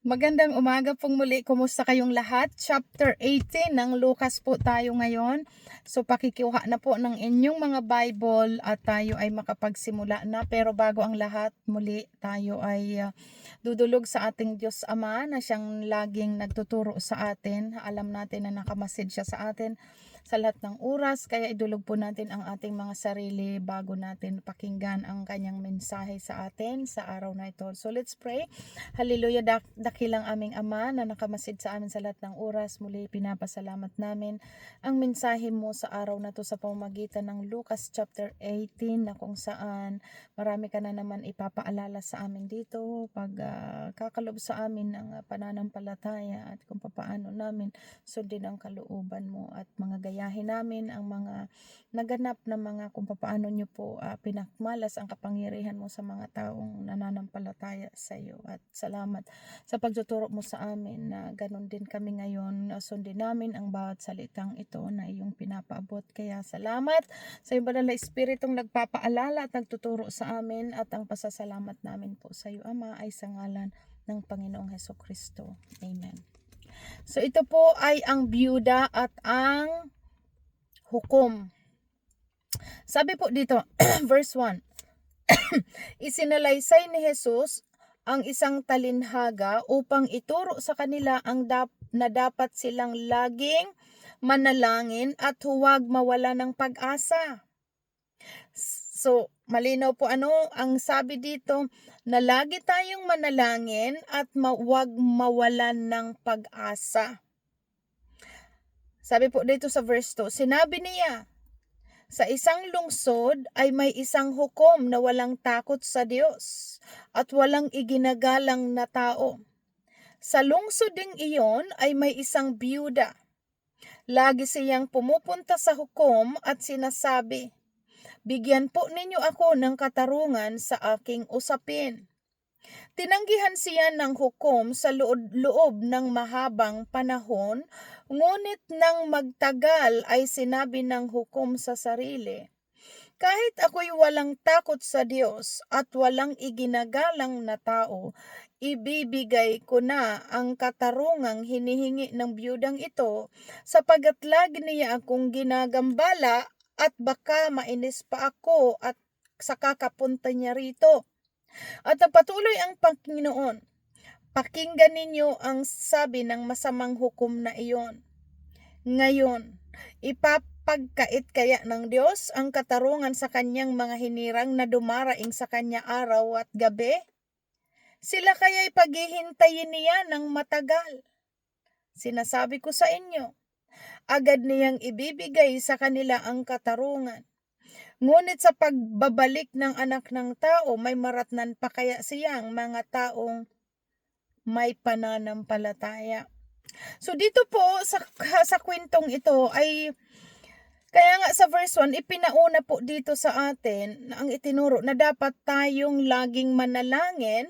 Magandang umaga pong muli. Kumusta kayong lahat? Chapter 18 ng Lucas po tayo ngayon. So pakikiuha na po ng inyong mga Bible at tayo ay makapagsimula na. Pero bago ang lahat, muli tayo ay uh, dudulog sa ating Diyos Ama na siyang laging nagtuturo sa atin. Alam natin na nakamasid siya sa atin sa lahat ng oras. Kaya idulog po natin ang ating mga sarili bago natin pakinggan ang kanyang mensahe sa atin sa araw na ito. So let's pray. Hallelujah, dak dakilang aming Ama na nakamasid sa amin sa lahat ng oras. Muli pinapasalamat namin ang mensahe mo sa araw na to sa pamamagitan ng Lucas chapter 18 na kung saan marami ka na naman ipapaalala sa amin dito pag uh, kakalob sa amin ng pananampalataya at kung paano namin sundin ang kalooban mo at mga gayahin namin ang mga naganap na mga kung paano nyo po uh, pinakmalas ang kapangyarihan mo sa mga taong nananampalataya sa iyo at salamat sa pagtuturo mo sa amin na ganun din kami ngayon sundin namin ang bawat salitang ito na iyong pinapaabot kaya salamat sa iyong banal na espiritong nagpapaalala at nagtuturo sa amin at ang pasasalamat namin po sa iyo Ama ay sa ngalan ng Panginoong Heso Kristo. Amen. So ito po ay ang byuda at ang hukom. Sabi po dito, verse 1, Isinalaysay ni Jesus ang isang talinhaga upang ituro sa kanila ang dap- na dapat silang laging manalangin at huwag mawala ng pag-asa. So, malinaw po ano, ang sabi dito, na lagi tayong manalangin at huwag mawalan ng pag-asa. Sabi po dito sa verse 2, sinabi niya, sa isang lungsod ay may isang hukom na walang takot sa Diyos at walang iginagalang na tao. Sa lungsod ding iyon ay may isang biyuda. Lagi siyang pumupunta sa hukom at sinasabi, Bigyan po ninyo ako ng katarungan sa aking usapin. Tinanggihan siya ng hukom sa loob, loob ng mahabang panahon, ngunit nang magtagal ay sinabi ng hukom sa sarili, kahit ako'y walang takot sa Diyos at walang iginagalang na tao, ibibigay ko na ang katarungang hinihingi ng biyudang ito sapagat lagi niya akong ginagambala at baka mainis pa ako at sa kakapunta niya rito. At patuloy ang Panginoon, pakinggan ninyo ang sabi ng masamang hukom na iyon. Ngayon, ipapagkait kaya ng Diyos ang katarungan sa kanyang mga hinirang na dumaraing sa kanya araw at gabi? Sila kaya'y paghihintayin niya ng matagal. Sinasabi ko sa inyo, agad niyang ibibigay sa kanila ang katarungan. Ngunit sa pagbabalik ng anak ng tao, may maratnan pa kaya siyang mga taong may pananampalataya. So dito po sa, sa kwentong ito ay kaya nga sa verse 1, ipinauna po dito sa atin ang itinuro na dapat tayong laging manalangin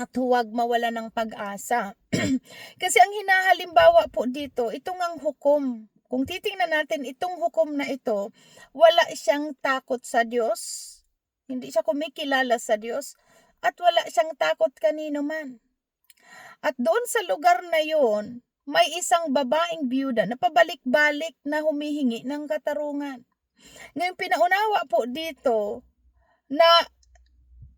at huwag mawala ng pag-asa. Kasi ang hinahalimbawa po dito, itong ang hukom. Kung titingnan natin itong hukom na ito, wala siyang takot sa Diyos. Hindi siya kumikilala sa Diyos. At wala siyang takot kanino man. At doon sa lugar na yon, may isang babaeng byuda na pabalik-balik na humihingi ng katarungan. Ngayon pinaunawa po dito na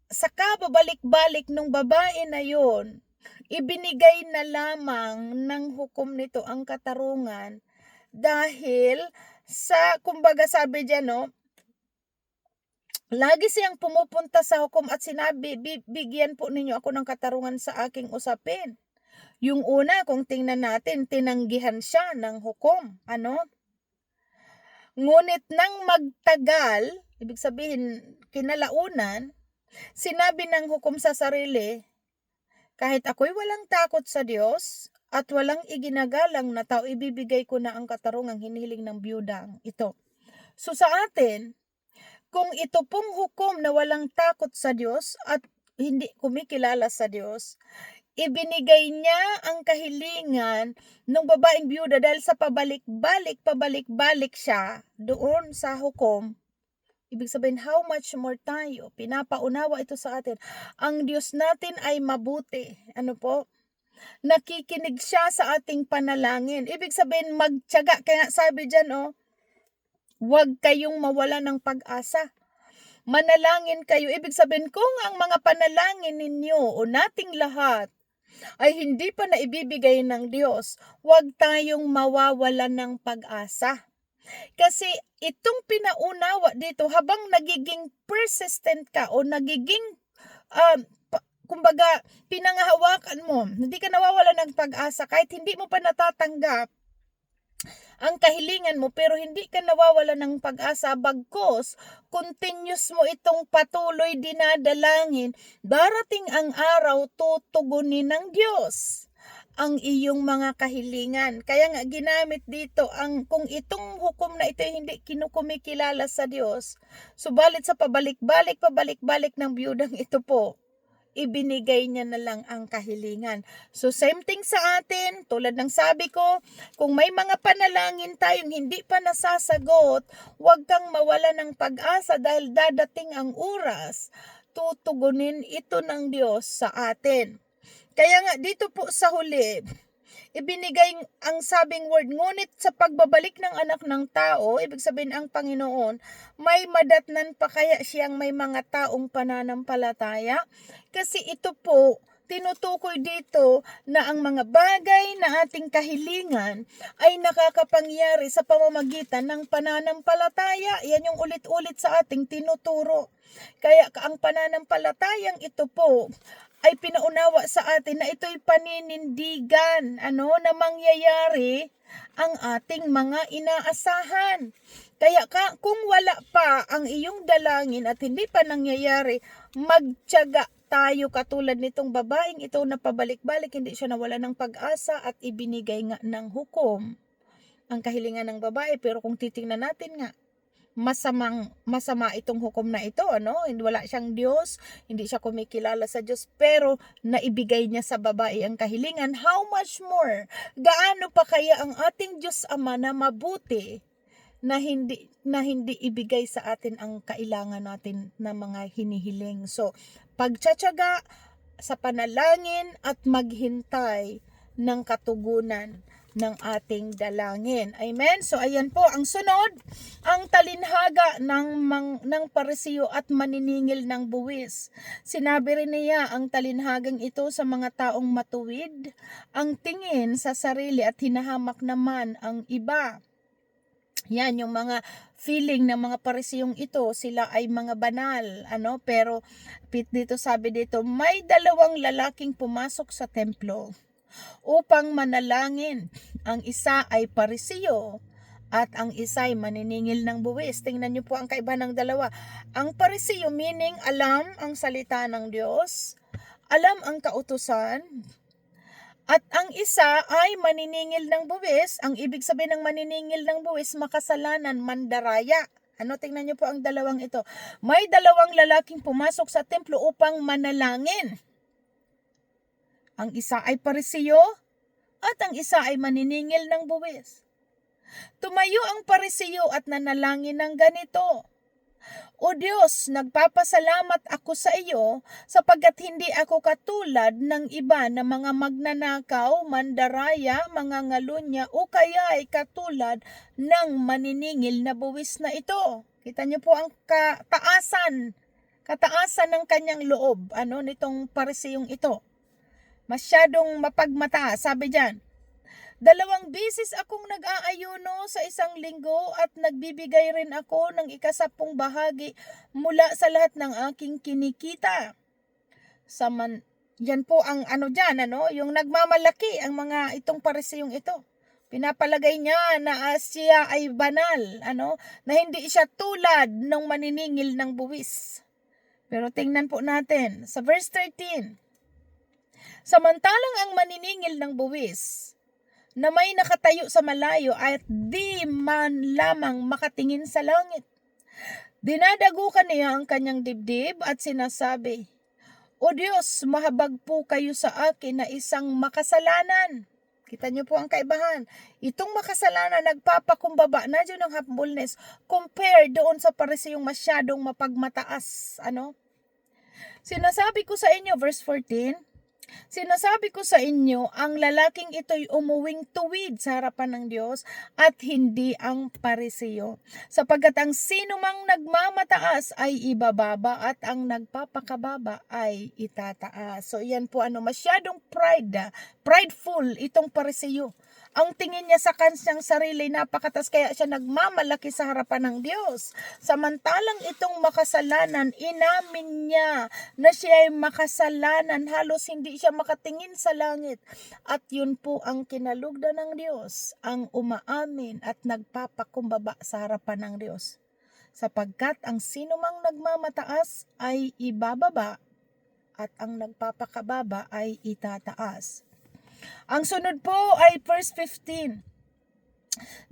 sa kababalik-balik ng babae na yon, ibinigay na lamang ng hukom nito ang katarungan dahil sa, kumbaga sabi dyan, no, lagi siyang pumupunta sa hukom at sinabi, bigyan po ninyo ako ng katarungan sa aking usapin. Yung una, kung tingnan natin, tinanggihan siya ng hukom. Ano? Ngunit nang magtagal, ibig sabihin, kinalaunan, sinabi ng hukom sa sarili, kahit ako'y walang takot sa Diyos at walang iginagalang na tao, ibibigay ko na ang katarungang hiniling ng biyudang ito. So sa atin, kung ito pong hukom na walang takot sa Diyos at hindi kumikilala sa Diyos, ibinigay niya ang kahilingan ng babaeng byuda dahil sa pabalik-balik, pabalik-balik siya doon sa hukom. Ibig sabihin, how much more tayo? Pinapaunawa ito sa atin. Ang Diyos natin ay mabuti. Ano po? Nakikinig siya sa ating panalangin. Ibig sabihin, magtyaga. Kaya sabi dyan, oh, huwag kayong mawala ng pag-asa. Manalangin kayo. Ibig sabihin, kung ang mga panalangin ninyo o nating lahat ay hindi pa naibibigay ng Diyos, huwag tayong mawawala ng pag-asa. Kasi itong pinaunawa dito, habang nagiging persistent ka o nagiging, um, kumbaga, pinangahawakan mo, hindi ka nawawala ng pag-asa. Kahit hindi mo pa natatanggap ang kahilingan mo pero hindi ka nawawala ng pag-asa. Bagkos continuous mo itong patuloy dinadalangin. Darating ang araw tutugunin ng Diyos ang iyong mga kahilingan. Kaya nga ginamit dito ang kung itong hukom na ito hindi kinukumikilala sa Diyos, subalit sa pabalik-balik, pabalik-balik ng biyudang ito po, ibinigay niya na lang ang kahilingan. So same thing sa atin, tulad ng sabi ko, kung may mga panalangin tayong hindi pa nasasagot, huwag kang mawala ng pag-asa dahil dadating ang oras, tutugunin ito ng Diyos sa atin. Kaya nga dito po sa huli, ibinigay ang sabing word, ngunit sa pagbabalik ng anak ng tao, ibig sabihin ang Panginoon, may madatnan pa kaya siyang may mga taong pananampalataya? Kasi ito po, tinutukoy dito na ang mga bagay na ating kahilingan ay nakakapangyari sa pamamagitan ng pananampalataya. Yan yung ulit-ulit sa ating tinuturo. Kaya ang pananampalatayang ito po ay pinaunawa sa atin na ito'y paninindigan ano na mangyayari ang ating mga inaasahan. Kaya ka, kung wala pa ang iyong dalangin at hindi pa nangyayari, magtiyaga tayo katulad nitong babaeng ito na pabalik-balik, hindi siya nawala ng pag-asa at ibinigay nga ng hukom ang kahilingan ng babae. Pero kung titingnan natin nga, masamang masama itong hukom na ito ano? Hindi wala siyang Diyos hindi siya kumikilala sa Diyos pero naibigay niya sa babae ang kahilingan. How much more? Gaano pa kaya ang ating Diyos Ama na mabuti na hindi na hindi ibigay sa atin ang kailangan natin na mga hinihiling? So pagtsatsaga sa panalangin at maghintay ng katugunan ng ating dalangin. Amen. So ayan po ang sunod, ang talinhaga ng mang, ng parisiyo at maniningil ng buwis. Sinabi rin niya ang talinhagang ito sa mga taong matuwid, ang tingin sa sarili at hinahamak naman ang iba. Yan yung mga feeling ng mga parisiyong ito, sila ay mga banal, ano, pero dito sabi dito, may dalawang lalaking pumasok sa templo upang manalangin. Ang isa ay parisiyo at ang isa ay maniningil ng buwis. Tingnan niyo po ang kaiba ng dalawa. Ang parisiyo meaning alam ang salita ng Diyos, alam ang kautusan, at ang isa ay maniningil ng buwis. Ang ibig sabihin ng maniningil ng buwis, makasalanan, mandaraya. Ano, tingnan niyo po ang dalawang ito. May dalawang lalaking pumasok sa templo upang manalangin. Ang isa ay parisiyo at ang isa ay maniningil ng buwis. Tumayo ang parisiyo at nanalangin ng ganito. O Diyos, nagpapasalamat ako sa iyo sapagkat hindi ako katulad ng iba na mga magnanakaw, mandaraya, mga ngalunya o kaya ay katulad ng maniningil na buwis na ito. Kita niyo po ang kataasan, kataasan ng kanyang loob, ano, nitong parisiyong ito masyadong mapagmata, sabi diyan. Dalawang bisis akong nag-aayuno sa isang linggo at nagbibigay rin ako ng ikasapong bahagi mula sa lahat ng aking kinikita. Saman, yan po ang ano dyan, ano, yung nagmamalaki ang mga itong parisiyong ito. Pinapalagay niya na siya ay banal, ano, na hindi siya tulad ng maniningil ng buwis. Pero tingnan po natin sa verse 13. Samantalang ang maniningil ng buwis na may nakatayo sa malayo at di man lamang makatingin sa langit. Dinadagukan niya ang kanyang dibdib at sinasabi, O Diyos, mahabag po kayo sa akin na isang makasalanan. Kita niyo po ang kaibahan. Itong makasalanan nagpapakumbaba na dyan ng humbleness compared doon sa parisiyong masyadong mapagmataas. Ano? Sinasabi ko sa inyo, verse 14, Sinasabi ko sa inyo, ang lalaking ito'y umuwing tuwid sa harapan ng Diyos at hindi ang parisiyo. Sapagkat ang sino mang nagmamataas ay ibababa at ang nagpapakababa ay itataas. So yan po ano, masyadong pride, ah, prideful itong parisiyo. Ang tingin niya sa kanyang sarili napakatas kaya siya nagmamalaki sa harapan ng Diyos. Samantalang itong makasalanan, inamin niya na siya ay makasalanan, halos hindi siya makatingin sa langit. At yun po ang kinalugdan ng Diyos, ang umaamin at nagpapakumbaba sa harapan ng Diyos. Sapagkat ang sino mang nagmamataas ay ibababa at ang nagpapakababa ay itataas. Ang sunod po ay verse 15.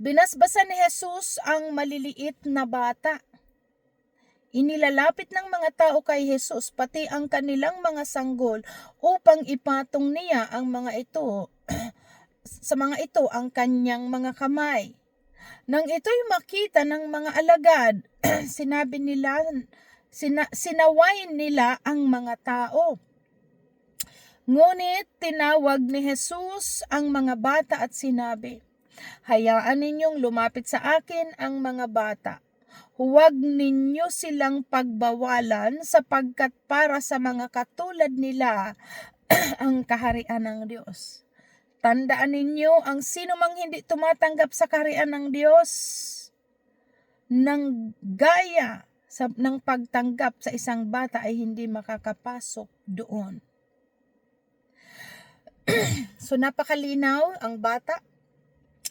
Binasbasan ni Jesus ang maliliit na bata. Inilalapit ng mga tao kay Jesus pati ang kanilang mga sanggol upang ipatong niya ang mga ito sa mga ito ang kanyang mga kamay. Nang ito'y makita ng mga alagad, sinabi nila, sina, sinawain nila ang mga tao. Ngunit tinawag ni Jesus ang mga bata at sinabi, Hayaan ninyong lumapit sa akin ang mga bata. Huwag ninyo silang pagbawalan sapagkat para sa mga katulad nila ang kaharian ng Diyos. Tandaan ninyo ang sino mang hindi tumatanggap sa kaharian ng Diyos ng gaya sa, ng pagtanggap sa isang bata ay hindi makakapasok doon. so napakalinaw ang bata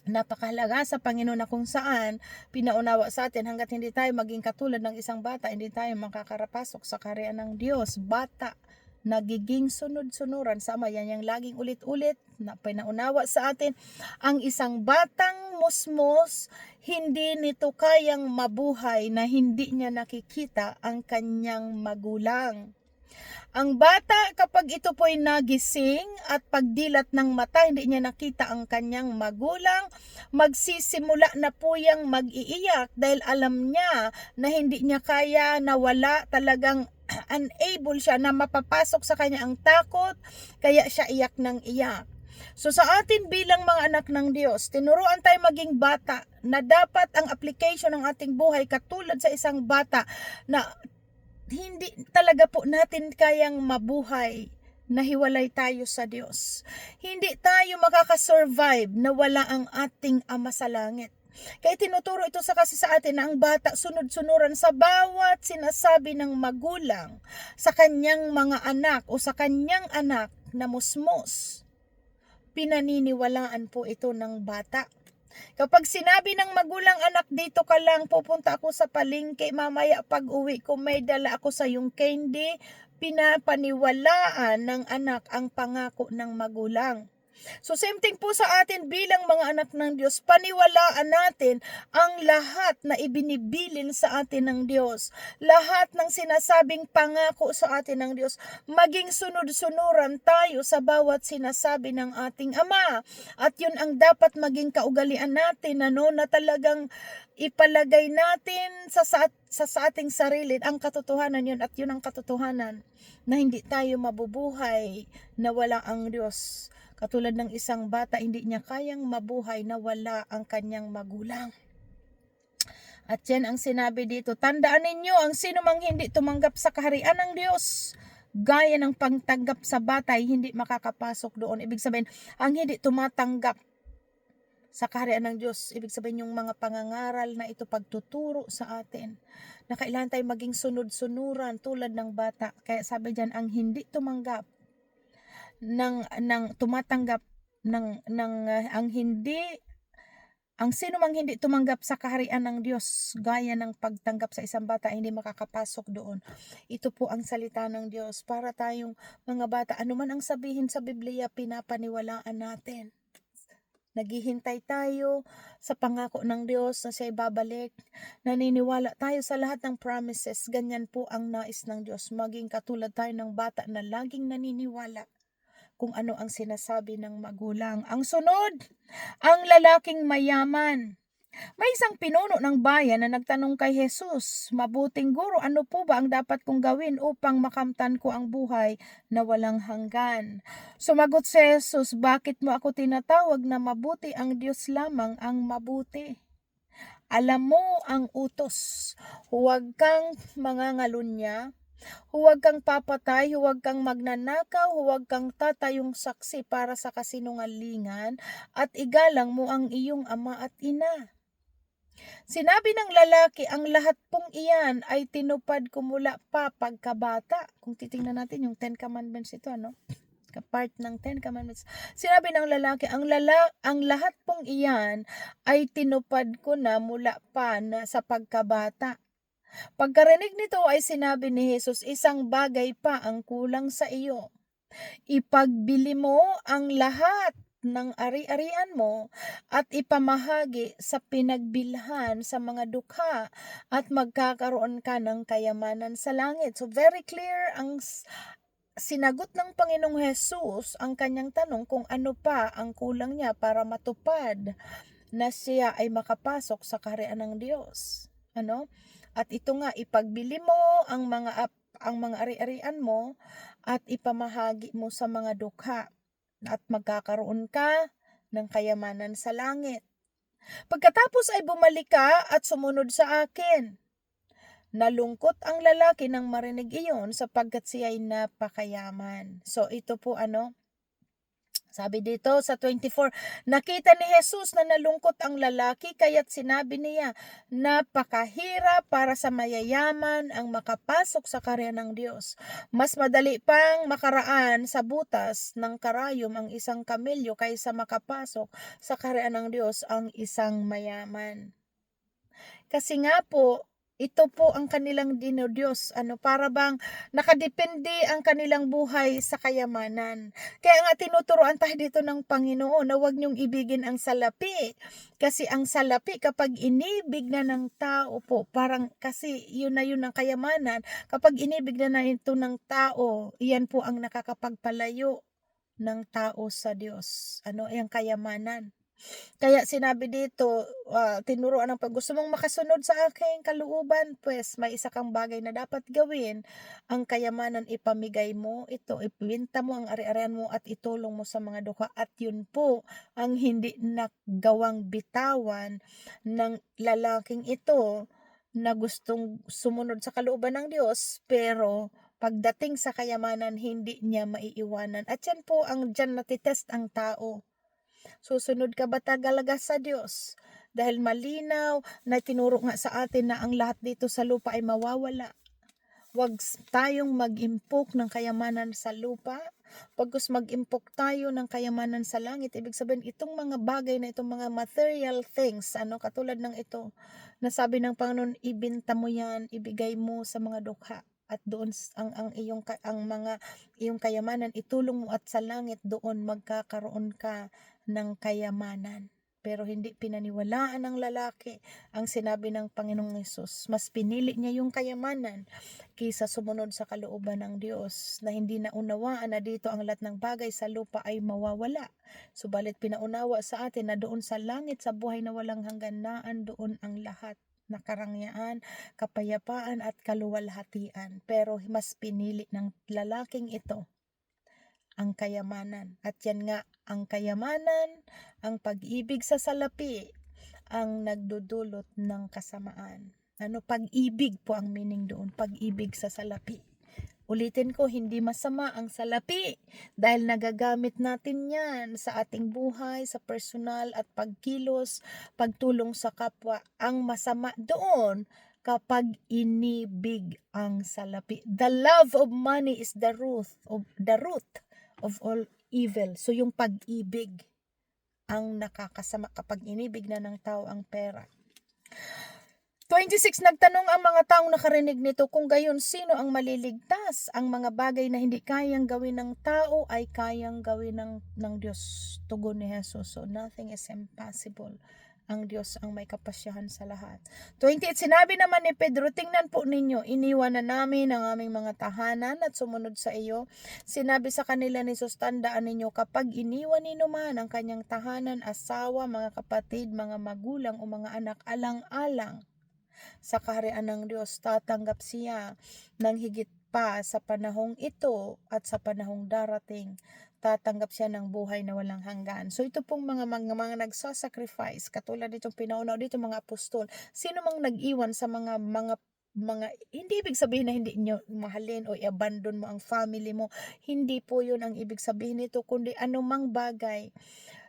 napakahalaga sa Panginoon na kung saan pinaunawa sa atin hanggat hindi tayo maging katulad ng isang bata, hindi tayo makakarapasok sa karya ng Diyos. Bata, nagiging sunod-sunuran. Sama yan yung laging ulit-ulit na pinaunawa sa atin. Ang isang batang musmos, hindi nito kayang mabuhay na hindi niya nakikita ang kanyang magulang. Ang bata kapag ito po'y nagising at pagdilat ng mata, hindi niya nakita ang kanyang magulang, magsisimula na po yang mag-iiyak dahil alam niya na hindi niya kaya na wala talagang unable siya na mapapasok sa kanya ang takot, kaya siya iyak ng iyak. So sa atin bilang mga anak ng Diyos, tinuruan tayo maging bata na dapat ang application ng ating buhay katulad sa isang bata na hindi talaga po natin kayang mabuhay na hiwalay tayo sa Diyos. Hindi tayo makakasurvive na wala ang ating Ama sa Langit. Kaya tinuturo ito sa kasi sa atin na ang bata sunod-sunuran sa bawat sinasabi ng magulang sa kanyang mga anak o sa kanyang anak na musmos. Pinaniniwalaan po ito ng bata. Kapag sinabi ng magulang anak dito ka lang, pupunta ako sa palengke, mamaya pag uwi ko may dala ako sa yung candy, pinapaniwalaan ng anak ang pangako ng magulang. So same thing po sa atin bilang mga anak ng Diyos, paniwalaan natin ang lahat na ibinibilin sa atin ng Diyos. Lahat ng sinasabing pangako sa atin ng Diyos, maging sunod-sunuran tayo sa bawat sinasabi ng ating Ama. At yun ang dapat maging kaugalian natin, ano, na talagang ipalagay natin sa, sa, sa, sa ating sarili ang katotohanan yun at yun ang katotohanan na hindi tayo mabubuhay na wala ang Diyos. Katulad ng isang bata, hindi niya kayang mabuhay na wala ang kanyang magulang. At yan ang sinabi dito. Tandaan ninyo, ang sino mang hindi tumanggap sa kaharian ng Diyos, gaya ng pangtanggap sa bata, ay hindi makakapasok doon. Ibig sabihin, ang hindi tumatanggap sa kaharian ng Diyos, ibig sabihin yung mga pangangaral na ito pagtuturo sa atin, na kailangan tayo maging sunod-sunuran tulad ng bata. Kaya sabi diyan, ang hindi tumanggap ng ng tumatanggap ng ng uh, ang hindi ang sino mang hindi tumanggap sa kaharian ng Diyos gaya ng pagtanggap sa isang bata hindi makakapasok doon. Ito po ang salita ng Diyos para tayong mga bata ano man ang sabihin sa Biblia pinapaniwalaan natin. Naghihintay tayo sa pangako ng Diyos na siya babalik. Naniniwala tayo sa lahat ng promises. Ganyan po ang nais ng Diyos. Maging katulad tayo ng bata na laging naniniwala kung ano ang sinasabi ng magulang. Ang sunod, ang lalaking mayaman. May isang pinuno ng bayan na nagtanong kay Jesus, Mabuting guro, ano po ba ang dapat kong gawin upang makamtan ko ang buhay na walang hanggan? Sumagot si Jesus, Bakit mo ako tinatawag na mabuti ang Diyos lamang ang mabuti? Alam mo ang utos, huwag kang mangangalunya, Huwag kang papatay, huwag kang magnanakaw, huwag kang tatayong saksi para sa kasinungalingan, at igalang mo ang iyong ama at ina. Sinabi ng lalaki, ang lahat pong iyan ay tinupad ko mula pa pagkabata. Kung titingnan natin yung Ten Commandments ito, ano? Part ng Ten Commandments. Sinabi ng lalaki, ang, lala, ang lahat pong iyan ay tinupad ko na mula pa na sa pagkabata. Pagkarinig nito ay sinabi ni Jesus, isang bagay pa ang kulang sa iyo. Ipagbili mo ang lahat ng ari-arian mo at ipamahagi sa pinagbilhan sa mga dukha at magkakaroon ka ng kayamanan sa langit. So very clear ang sinagot ng Panginoong Jesus ang kanyang tanong kung ano pa ang kulang niya para matupad na siya ay makapasok sa kaharian ng Diyos. Ano? At ito nga ipagbili mo ang mga ang mga ari-arian mo at ipamahagi mo sa mga dukha at magkakaroon ka ng kayamanan sa langit. Pagkatapos ay bumalik ka at sumunod sa akin. Nalungkot ang lalaki nang marinig iyon sapagkat siya ay napakayaman. So ito po ano, sabi dito sa 24, nakita ni Jesus na nalungkot ang lalaki kaya't sinabi niya, napakahirap para sa mayayaman ang makapasok sa karya ng Diyos. Mas madali pang makaraan sa butas ng karayom ang isang kamilyo kaysa makapasok sa karya ng Diyos ang isang mayaman. Kasi nga po, ito po ang kanilang dinodiyos. Ano, para bang nakadepende ang kanilang buhay sa kayamanan. Kaya nga tinuturoan tayo dito ng Panginoon na huwag niyong ibigin ang salapi. Kasi ang salapi kapag inibig na ng tao po, parang kasi yun na yun ang kayamanan. Kapag inibig na na ito ng tao, iyan po ang nakakapagpalayo ng tao sa Diyos. Ano, ang kayamanan. Kaya sinabi dito, uh, tinuruan ng pag gusto mong makasunod sa aking kalooban, pues may isa kang bagay na dapat gawin. Ang kayamanan ipamigay mo ito, ipinta mo ang ari-arian mo at itulong mo sa mga dukha. At yun po ang hindi nagawang bitawan ng lalaking ito na gustong sumunod sa kalooban ng Diyos, pero pagdating sa kayamanan, hindi niya maiiwanan. At yan po ang dyan natitest ang tao Susunod ka ba tagalaga sa Diyos? Dahil malinaw na tinuro nga sa atin na ang lahat dito sa lupa ay mawawala. Huwag tayong mag-impok ng kayamanan sa lupa. Pagkus mag-impok tayo ng kayamanan sa langit, ibig sabihin itong mga bagay na itong mga material things, ano katulad ng ito, na sabi ng Panginoon, ibinta mo yan, ibigay mo sa mga dukha at doon ang ang iyong ang mga iyong kayamanan itulong mo at sa langit doon magkakaroon ka ng kayamanan. Pero hindi pinaniwalaan ng lalaki ang sinabi ng Panginoong Yesus. Mas pinili niya yung kayamanan kaysa sumunod sa kalooban ng Diyos na hindi naunawaan na dito ang lahat ng bagay sa lupa ay mawawala. Subalit pinaunawa sa atin na doon sa langit sa buhay na walang hanggan naan doon ang lahat na karangyaan, kapayapaan at kaluwalhatian. Pero mas pinili ng lalaking ito ang kayamanan. At yan nga, ang kayamanan, ang pag-ibig sa salapi, ang nagdudulot ng kasamaan. Ano, pag-ibig po ang meaning doon, pag-ibig sa salapi. Ulitin ko, hindi masama ang salapi dahil nagagamit natin yan sa ating buhay, sa personal at pagkilos, pagtulong sa kapwa. Ang masama doon kapag inibig ang salapi. The love of money is the root of the root of all evil. So yung pag-ibig ang nakakasama kapag inibig na ng tao ang pera. 26 Nagtanong ang mga taong nakarinig nito kung gayon sino ang maliligtas. Ang mga bagay na hindi kayang gawin ng tao ay kayang gawin ng, ng Diyos. Tugon ni Jesus. So nothing is impossible ang Diyos ang may kapasyahan sa lahat. 28, sinabi naman ni Pedro, tingnan po ninyo, iniwan na namin ang aming mga tahanan at sumunod sa iyo. Sinabi sa kanila ni Jesus, tandaan ninyo, kapag iniwan ni man ang kanyang tahanan, asawa, mga kapatid, mga magulang o mga anak, alang-alang sa kaharian ng Diyos, tatanggap siya ng higit pa sa panahong ito at sa panahong darating tatanggap siya ng buhay na walang hanggan. So ito pong mga mga, mga nagsasacrifice, katulad ditong pinaunaw dito mga apostol, sino mang nag-iwan sa mga mga mga hindi ibig sabihin na hindi nyo mahalin o i-abandon mo ang family mo. Hindi po 'yun ang ibig sabihin nito kundi anumang bagay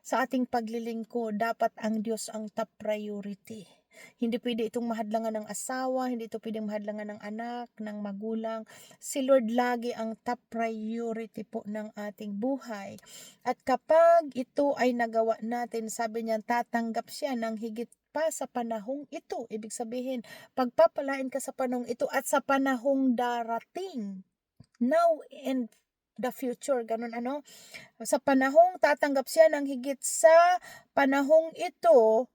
sa ating paglilingkod dapat ang Diyos ang top priority. Hindi pwede itong mahadlangan ng asawa, hindi ito pwedeng mahadlangan ng anak, ng magulang. Si Lord lagi ang top priority po ng ating buhay. At kapag ito ay nagawa natin, sabi niya, tatanggap siya ng higit pa sa panahong ito. Ibig sabihin, pagpapalain ka sa panahong ito at sa panahong darating. Now and the future, ganun ano. Sa panahong tatanggap siya ng higit sa panahong ito,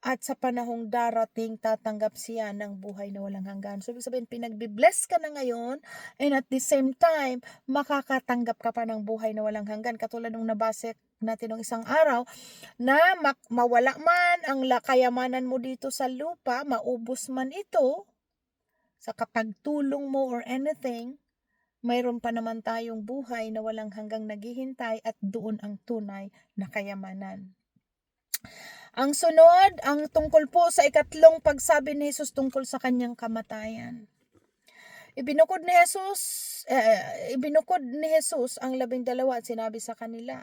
at sa panahong darating tatanggap siya ng buhay na walang hanggan. So, ibig sabihin, pinagbibless ka na ngayon and at the same time, makakatanggap ka pa ng buhay na walang hanggan. Katulad nung nabasa natin ng isang araw, na mawala man ang la- kayamanan mo dito sa lupa, maubos man ito, sa kapagtulong mo or anything, mayroon pa naman tayong buhay na walang hanggang naghihintay at doon ang tunay na kayamanan. Ang sunod, ang tungkol po sa ikatlong pagsabi ni Jesus tungkol sa kanyang kamatayan. Ibinukod ni Jesus, eh, ibinukod ni Jesus ang labing dalawa at sinabi sa kanila,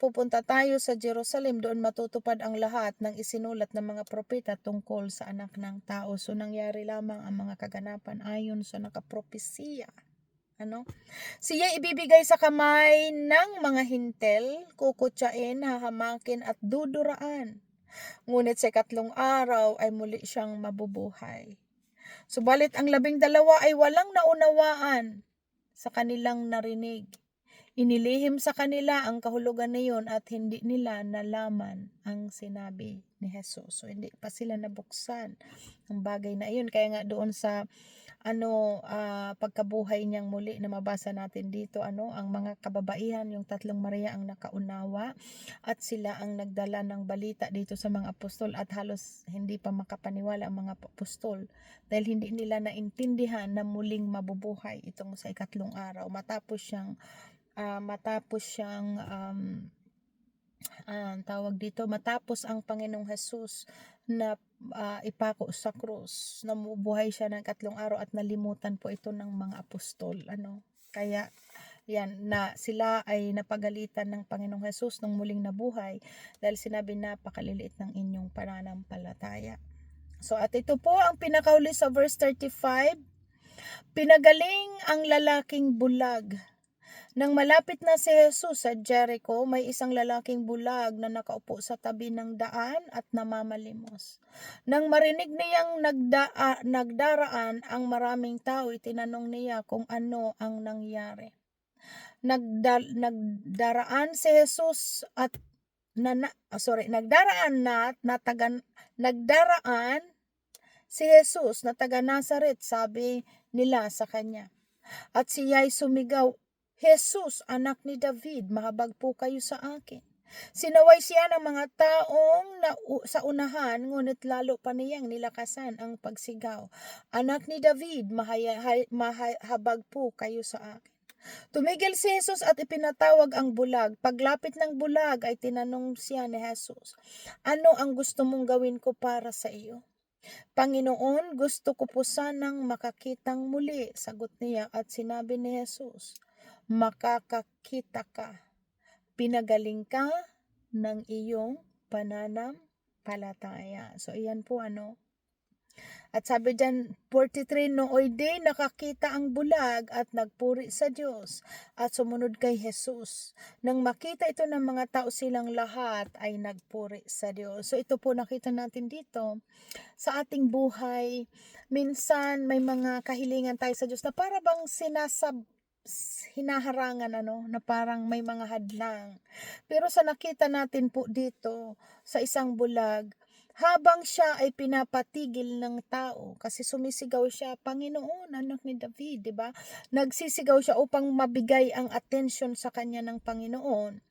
pupunta tayo sa Jerusalem, doon matutupad ang lahat ng isinulat ng mga propeta tungkol sa anak ng tao. So, nangyari lamang ang mga kaganapan ayon sa nakapropesiya. Ano? Siya ibibigay sa kamay ng mga hintel, kukutsain, hahamakin at duduraan. Ngunit sa ikatlong araw ay muli siyang mabubuhay. Subalit ang labing dalawa ay walang naunawaan sa kanilang narinig. Inilihim sa kanila ang kahulugan na yun at hindi nila nalaman ang sinabi ni Jesus. So, hindi pa sila nabuksan ang bagay na iyon. Kaya nga doon sa ano ah, pagkabuhay niyang muli na mabasa natin dito ano ang mga kababaihan yung tatlong Maria ang nakaunawa at sila ang nagdala ng balita dito sa mga apostol at halos hindi pa makapaniwala ang mga apostol dahil hindi nila naintindihan na muling mabubuhay itong sa ikatlong araw matapos siyang ah, matapos siyang um, ah, ang tawag dito matapos ang Panginoong Jesus na ah, ipako sa krus namubuhay siya ng katlong araw at nalimutan po ito ng mga apostol ano? Kaya yan na sila ay napagalitan ng Panginoong Jesus nung muling nabuhay dahil sinabi napakaliliit ng inyong pananampalataya. So at ito po ang pinakauli sa verse 35 pinagaling ang lalaking bulag nang malapit na si Jesus sa Jericho, may isang lalaking bulag na nakaupo sa tabi ng daan at namamalimos. Nang marinig niyang nagda nagdaraan ang maraming tao, itinanong niya kung ano ang nangyari. Nagda, nagdaraan si Jesus at na, na ah, sorry, nagdaraan na natagan nagdaraan si Jesus na taga Nazareth, sabi nila sa kanya. At siya'y sumigaw, Jesus, anak ni David, mahabag po kayo sa akin. Sinaway siya ng mga taong na, sa unahan, ngunit lalo pa niyang nilakasan ang pagsigaw. Anak ni David, mahabag po kayo sa akin. Tumigil si Jesus at ipinatawag ang bulag. Paglapit ng bulag ay tinanong siya ni Jesus, Ano ang gusto mong gawin ko para sa iyo? Panginoon, gusto ko po sanang makakitang muli, sagot niya at sinabi ni Jesus, makakakita ka. Pinagaling ka ng iyong pananampalataya. So, iyan po ano. At sabi dyan, 43, nooy day nakakita ang bulag at nagpuri sa Diyos at sumunod kay Jesus. Nang makita ito ng mga tao silang lahat ay nagpuri sa Diyos. So ito po nakita natin dito sa ating buhay. Minsan may mga kahilingan tayo sa Diyos na para bang sinasab hinaharangan ano na parang may mga hadlang. Pero sa nakita natin po dito sa isang bulag, habang siya ay pinapatigil ng tao kasi sumisigaw siya, Panginoon, anak ni David, di ba? Nagsisigaw siya upang mabigay ang atensyon sa kanya ng Panginoon.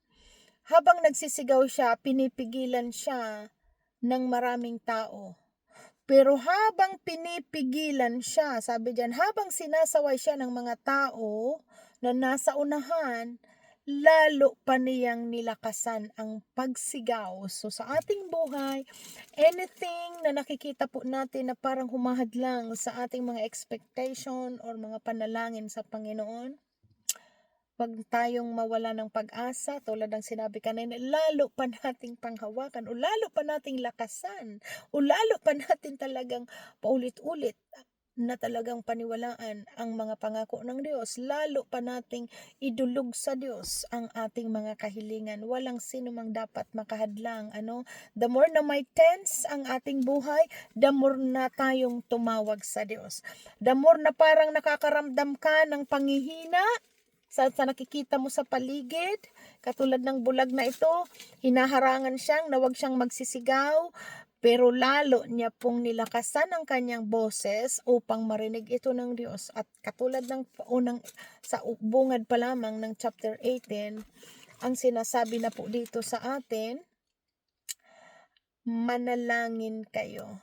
Habang nagsisigaw siya, pinipigilan siya ng maraming tao. Pero habang pinipigilan siya, sabi diyan, habang sinasaway siya ng mga tao na nasa unahan, lalo pa niyang nilakasan ang pagsigaw. So sa ating buhay, anything na nakikita po natin na parang humahadlang sa ating mga expectation or mga panalangin sa Panginoon, Huwag tayong mawala ng pag-asa tulad ng sinabi kanina, lalo pa nating panghawakan o lalo pa nating lakasan o lalo pa natin talagang paulit-ulit na talagang paniwalaan ang mga pangako ng Diyos. Lalo pa nating idulog sa Diyos ang ating mga kahilingan. Walang sino mang dapat makahadlang. Ano? The more na may tense ang ating buhay, the more na tayong tumawag sa Diyos. The more na parang nakakaramdam ka ng pangihina, sa, sa nakikita mo sa paligid, katulad ng bulag na ito, hinaharangan siyang na wag siyang magsisigaw, pero lalo niya pong nilakasan ang kanyang boses upang marinig ito ng Diyos. At katulad ng unang sa bungad pa lamang ng chapter 18, ang sinasabi na po dito sa atin, manalangin kayo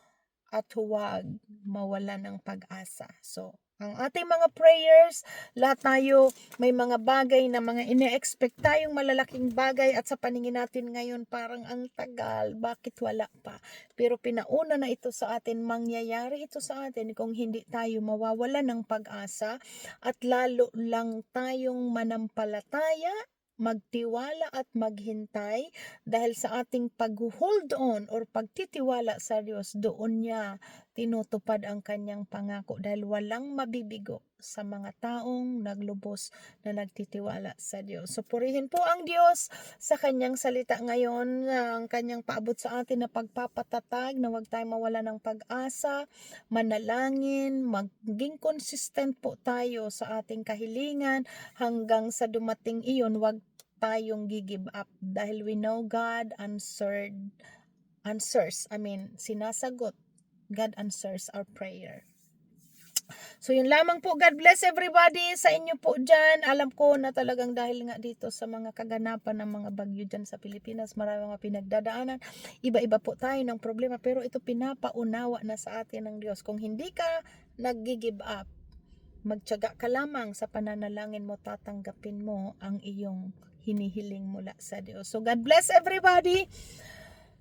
at huwag mawala ng pag-asa. So, ang ating mga prayers, lahat tayo may mga bagay na mga ine-expect tayong malalaking bagay at sa paningin natin ngayon parang ang tagal, bakit wala pa? Pero pinauna na ito sa atin, mangyayari ito sa atin kung hindi tayo mawawala ng pag-asa at lalo lang tayong manampalataya magtiwala at maghintay dahil sa ating pag-hold on or pagtitiwala sa Diyos, doon niya tinutupad ang kanyang pangako dahil walang mabibigo sa mga taong naglubos na nagtitiwala sa Diyos. So purihin po ang Diyos sa kanyang salita ngayon, ang kanyang paabot sa atin na pagpapatatag na huwag tayong mawala ng pag-asa, manalangin, maging consistent po tayo sa ating kahilingan hanggang sa dumating iyon, huwag tayong gigive up dahil we know God answered answers, I mean, sinasagot God answers our prayer. So yun lamang po. God bless everybody sa inyo po dyan. Alam ko na talagang dahil nga dito sa mga kaganapan ng mga bagyo dyan sa Pilipinas, marami mga pinagdadaanan. Iba-iba po tayo ng problema pero ito pinapaunawa na sa atin ng Diyos. Kung hindi ka nag-give up, magtyaga ka lamang sa pananalangin mo, tatanggapin mo ang iyong hinihiling mula sa Diyos. So God bless everybody.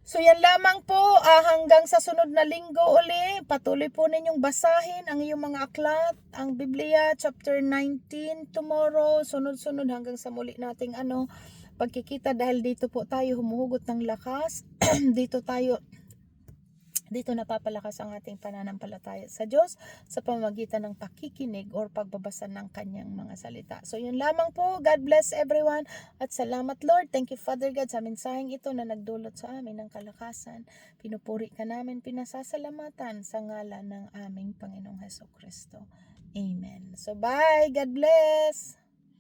So yan lamang po ah, hanggang sa sunod na linggo uli. Patuloy po ninyong basahin ang iyong mga aklat, ang Biblia chapter 19 tomorrow, sunod-sunod hanggang sa muli nating ano pagkikita dahil dito po tayo humuhugot ng lakas. dito tayo dito napapalakas ang ating pananampalataya sa Diyos sa pamamagitan ng pakikinig or pagbabasa ng kanyang mga salita. So yun lamang po. God bless everyone at salamat Lord. Thank you Father God sa mensaheng ito na nagdulot sa amin ng kalakasan. Pinupuri ka namin, pinasasalamatan sa ngalan ng aming Panginoong Heso Kristo. Amen. So bye. God bless.